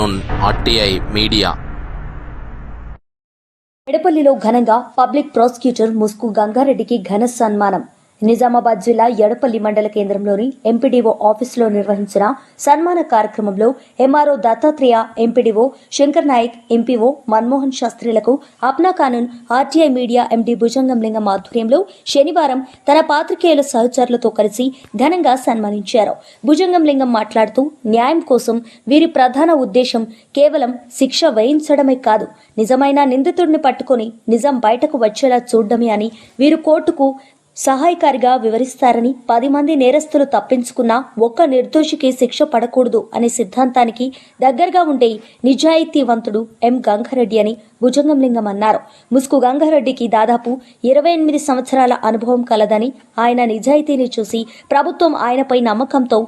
కానున్ RTI media ఎడపల్లిలో ఘనంగా public prosecutor Musku గంగారెడ్డికి ఘన సన్మానం. నిజామాబాద్ జిల్లా ఎడపల్లి మండల కేంద్రంలోని ఎంపీడీఓ ఆఫీసులో నిర్వహించిన సన్మాన కార్యక్రమంలో MRO Dattatreya MPDO Shankar Naik MPO Manmohan శాస్త్రిలకు Apna Kanoon RTI media MD Bhujangam Lingam ఆధ్వర్యంలో శనివారం తన పాత్రికేయుల సహచరులతో కలిసి ఘనంగా సన్మానించారు. భుజంగం లింగం మాట్లాడుతూ న్యాయం కోసం వీరి ప్రధాన ఉద్దేశం కేవలం శిక్ష వేయించడమే కాదు. నిజమైన నిందితుడిని పట్టుకొని నిజం బయటకు వచ్చేలా చూడడమే అని వీరు కోర్టుకు సహాయకారిగా వివరిస్తారని పది మంది నేరస్తులు తప్పించుకున్నా ఒక్క నిర్దోషికి శిక్ష పడకూడదు అనే సిద్ధాంతానికి దగ్గరగా ఉండే నిజాయితీవంతుడు ఎం గంగారెడ్డి అని భుజంగంలింగం అన్నారు. ముసుగు గంగారెడ్డికి దాదాపు ఇరవై ఎనిమిది సంవత్సరాల అనుభవం కలదని ఆయన నిజాయితీని చూసి ప్రభుత్వం ఆయనపై నమ్మకంతో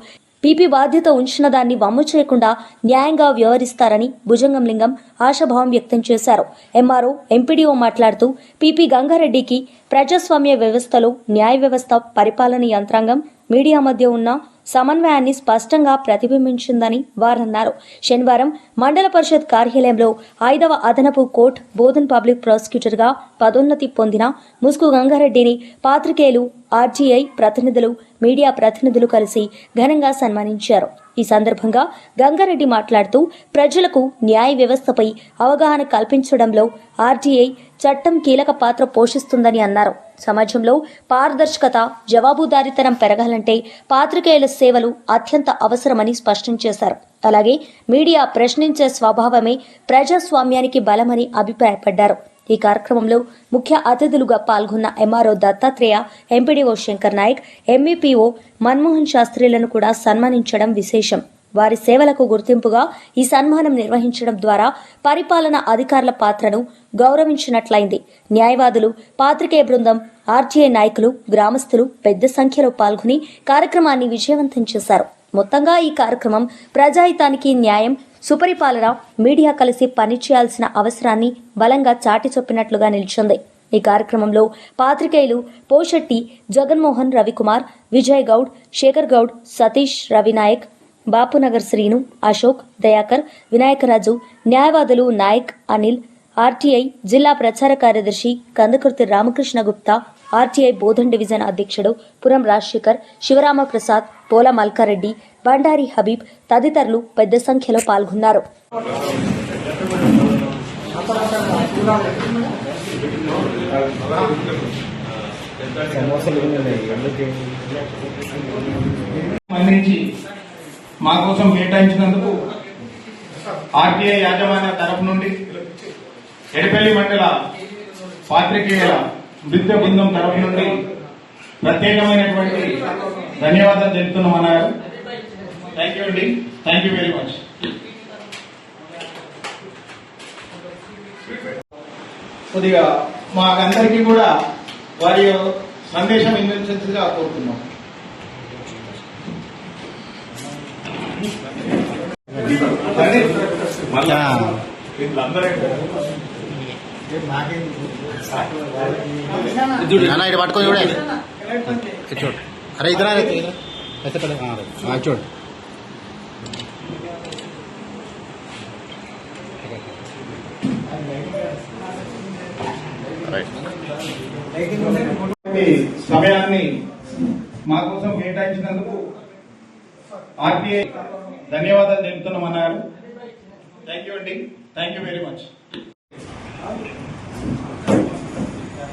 పీపీ బాధ్యత ఉంచిన దాన్ని వమ్ము చేయకుండా న్యాయంగా వ్యవహరిస్తారని భుజంగం లింగం ఆశాభావం వ్యక్తం చేశారు. ఎంఆర్ఓ ఎంపీడీఓ మాట్లాడుతూ పీపీ గంగారెడ్డికి ప్రజాస్వామ్య వ్యవస్థలో న్యాయ వ్యవస్థ పరిపాలన యంత్రాంగం మీడియా మధ్య ఉన్న సమన్వయాన్ని స్పష్టంగా ప్రతిబింబించిందని వారన్నారు. శనివారం మండల పరిషత్ కార్యాలయంలో ఐదవ అదనపు కోర్ట్ బోధన్ పబ్లిక్ ప్రాసిక్యూటర్గా పదోన్నతి పొందిన ముసుగు గంగారెడ్డిని పాత్రికేయులు ఆర్జీఐ ప్రతినిధులు మీడియా ప్రతినిధులు కలిసి ఘనంగా సన్మానించారు. ఈ సందర్భంగా గంగారెడ్డి మాట్లాడుతూ ప్రజలకు న్యాయ వ్యవస్థపై అవగాహన కల్పించడంలో ఆర్టీఐ చట్టం కీలక పాత్ర పోషిస్తుందని అన్నారు. సమాజంలో పారదర్శకత జవాబుదారీతనం పెరగాలంటే పాత్రికేయుల సేవలు అత్యంత అవసరమని స్పష్టం చేశారు. అలాగే మీడియా ప్రశ్నించే స్వభావమే ప్రజాస్వామ్యానికి బలమని అభిప్రాయపడ్డారు. ఈ కార్యక్రమంలో ముఖ్య అతిథులుగా పాల్గొన్న MRO Dattatreya MPDO Shankar Nayak MEPO Manmohan శాస్త్రిలను కూడా సన్మానించడం విశేషం. వారి సేవలకు గుర్తింపుగా ఈ సన్మానం నిర్వహించడం ద్వారా పరిపాలన అధికారుల పాత్రను గౌరవించినట్లయింది. న్యాయవాదులు పాత్రికేయ బృందం ఆర్టీఐ నాయకులు గ్రామస్తులు పెద్ద సంఖ్యలో పాల్గొని కార్యక్రమాన్ని విజయవంతం చేశారు. మొత్తంగా ఈ కార్యక్రమం ప్రజాహితానికి న్యాయం సుపరిపాలన మీడియా కలిసి పనిచేయాల్సిన అవసరాన్ని బలంగా చాటి చెప్పినట్లుగా నిలిచింది. ఈ కార్యక్రమంలో పాత్రికేయులు పోషెట్టి జగన్మోహన్ రవికుమార్ విజయ్ గౌడ్ శేఖర్ గౌడ్ సతీష్ రవినాయక్ బాపునగర్ శ్రీను అశోక్ దయాకర్ వినాయకరాజు న్యాయవాదులు నాయక్ అనిల్ ఆర్టీఐ జిల్లా ప్రచార కార్యదర్శి కందుకుర్తి రామకృష్ణ గుప్తా ఆర్టీఐ బోధన్ డివిజన్ అధ్యక్షుడు పురం రాజశేఖర్ శివరామప్రసాద్ పోల మల్కారెడ్డి బండారి హబీబ్ తదితరులు పెద్ద సంఖ్యలో పాల్గొన్నారు. మన్నించి మా కోసం కేటాయించినందుకు ఆర్టీఐ యాజమాన్య తరపు నుండి ఎడపల్లి మండల పాత్రికేయుల నృత్య బృందం తరపు నుండి ప్రత్యేకమైనటువంటి ధన్యవాదాలు తెలుపుతున్నాం అన్నారు థ్యాంక్ యూ అండి. థ్యాంక్ యూ వెరీ మచ్ కొద్దిగా మాకందరికీ కూడా వారి సందేశం ఇందించగా కోరుతున్నాం. ఇటు పట్టుకొని చూడే. చూడు. అరే అయితే ఆ, చూడు. సమయాన్ని మా కోసం కేటాయించినందుకు ఆర్టీఐ ధన్యవాదాలు తెలుపుతున్నామన్నారు థ్యాంక్ యూ అండి థ్యాంక్ యూ వెరీ మచ్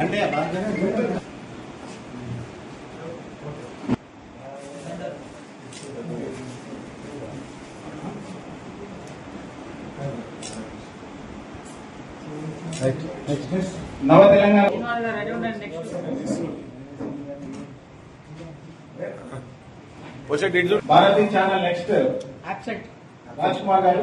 అంటే నవ తెలంగాణ భారతీ ఛానల్ నెక్స్ట్. రాజ్ కుమార్ గారు.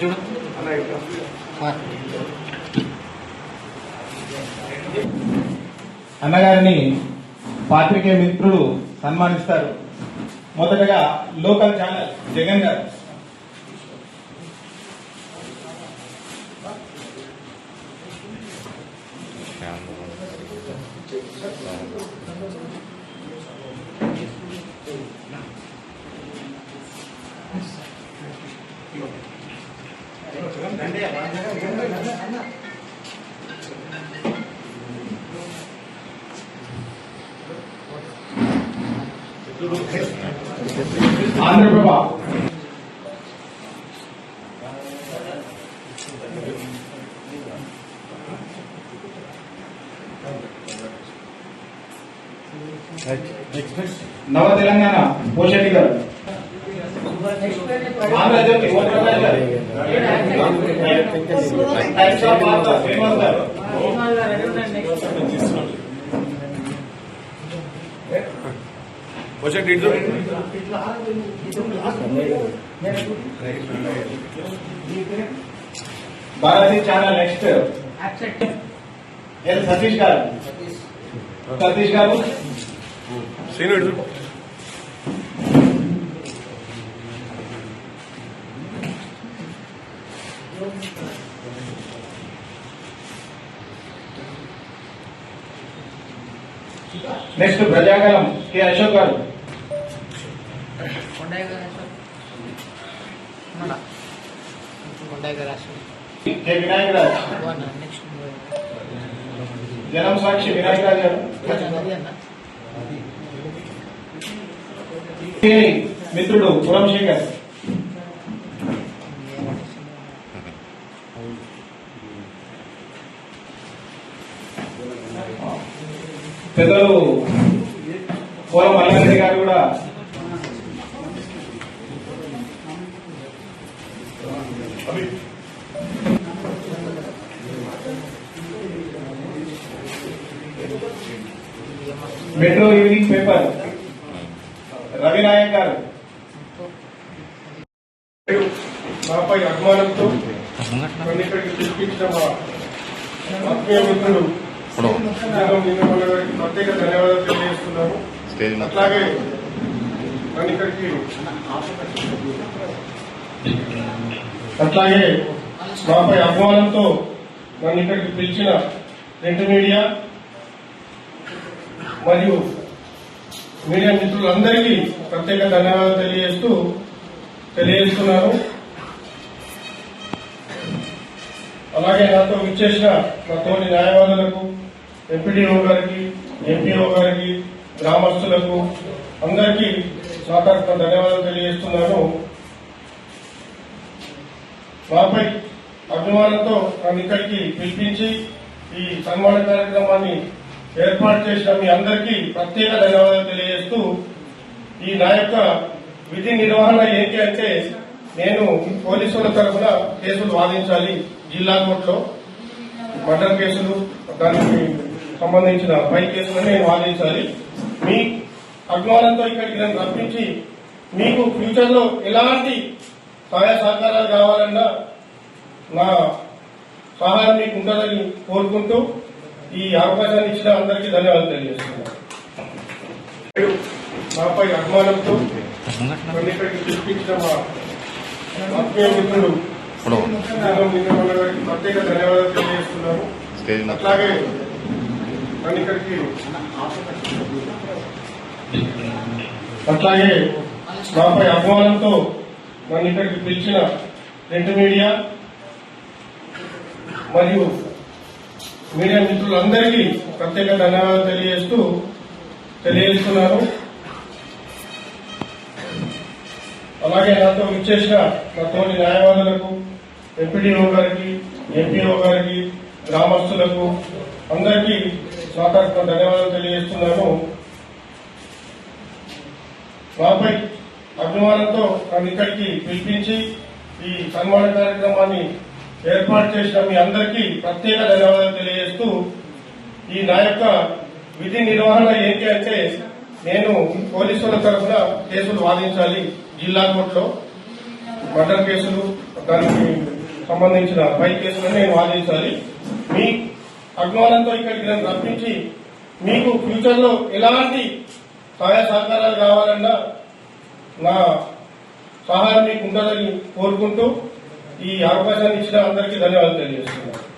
చూడు. అన్నగారిని పాత్రికేయ మిత్రులు సన్మానిస్తారు. మొదటగా లోకల్ ఛానల్ జగన్ గారు. ఆంధ్రప్రభ నవ తెలంగాణ పోషటి గారు. వచ్చే details Bharathi channel next L Satish గారు సతీష్ గారు scene next Prajagalam K Ashok. గారు కె వినాయక్ రాజ్ జనం సాక్షి వినాయక్ రాజ్ గారు మిత్రుడు పురం శేఖర్ పెద్దలు పోలం మల్లారెడ్డి గారు కూడా metro evening paper. Ravi Nayak గారు. నాపై అభిమానంతో నన్ను ఇక్కడికి మా ఆత్మీయ మిత్రుడు ఇప్పుడు ప్రత్యేక ధన్యవాదాలు తెలియజేస్తున్నాను అట్లాగే నన్ను ఇక్కడికి అట్లాగే నాపై అభిమానంతో నన్ను ఇక్కడికి పిలిచిన ప్రింట్ మీడియా మరియు మీడియా మిత్రులందరికీ ప్రత్యేక ధన్యవాదాలు తెలియజేస్తూ తెలియజేస్తున్నాను. అలాగే నాతో విచ్చేసిన నా తోటి న్యాయవాదులకు ఎంపీడీఓ గారికి ఎంపీఓ గారికి గ్రామస్తులకు అందరికీ నా ధన్యవాదాలు తెలియజేస్తున్నాను. మాపై అభిమానంతో నన్ను ఇక్కడికి పిలిపించి ఈ సన్మాన కార్యక్రమాన్ని ఏర్పాటు చేసిన మీ అందరికీ ప్రత్యేక ధన్యవాదాలు తెలియజేస్తూ ఈ నా యొక్క విధి నిర్వహణ ఏంటి అంటే నేను పోలీసుల తరఫున కేసులు వాదించాలి జిల్లా కోర్టులో. మర్డర్ కేసులు దానికి సంబంధించిన పై కేసులను నేను వాదించాలి మీ అభిమానంతో ఇక్కడికి నన్ను రప్పించి మీకు ఫ్యూచర్లో ఎలాంటి సహాయ సహకారాలు కావాలన్నా నా సహాయం మీకు ఉంటుందని కోరుకుంటూ ఈ అవకాశాన్ని ఇచ్చిన అందరికీ ధన్యవాదాలు తెలియజేస్తున్నాను. నాపై అభిమానంతో మా ఆత్మీయ మిత్రుడు గారికి ప్రత్యేక ధన్యవాదాలు మీద. అట్లాగే నన్ను ఇక్కడికి అట్లాగే నాపై అభిమానంతో నన్ను ఇక్కడికి పిలిచిన ప్రింట్ మీడియా మరియు మీడియా మిత్రులందరికీ ప్రత్యేక ధన్యవాదాలు తెలియజేస్తూ తెలియజేస్తున్నాను అలాగే నాతో ఇచ్చేసిన నా తోటి న్యాయవాదులకు ఎంపీడీఓ గారికి ఎంపీఓ గారికి గ్రామస్తులకు అందరికీ స్వాగత ధన్యవాదాలు తెలియజేస్తున్నాను నాపై అభిమానంతో నన్ను ఇక్కడికి పిలిపించి ఈ సన్మాన కార్యక్రమాన్ని ఏర్పాటు చేసిన మీ అందరికీ ప్రత్యేక ధన్యవాదాలు తెలియజేస్తూ ఈ నా యొక్క విధి నిర్వహణ ఏంటి అంటే నేను పోలీసుల తరఫున కేసులు వాదించాలి జిల్లా కోర్టులో. మర్డర్ కేసులు దానికి సంబంధించిన పై కేసులను నేను వాదించాలి. మీ అభిమానంతో ఇక్కడికి నన్ను రప్పించి మీకు ఫ్యూచర్లో ఎలాంటి సహాయ సహకారాలు కావాలన్నా నా సహాయం మీకు ఉండాలని కోరుకుంటూ ఈ అవకాశాన్ని ఇచ్చిన అందరికీ ధన్యవాదాలు తెలియజేస్తున్నాను.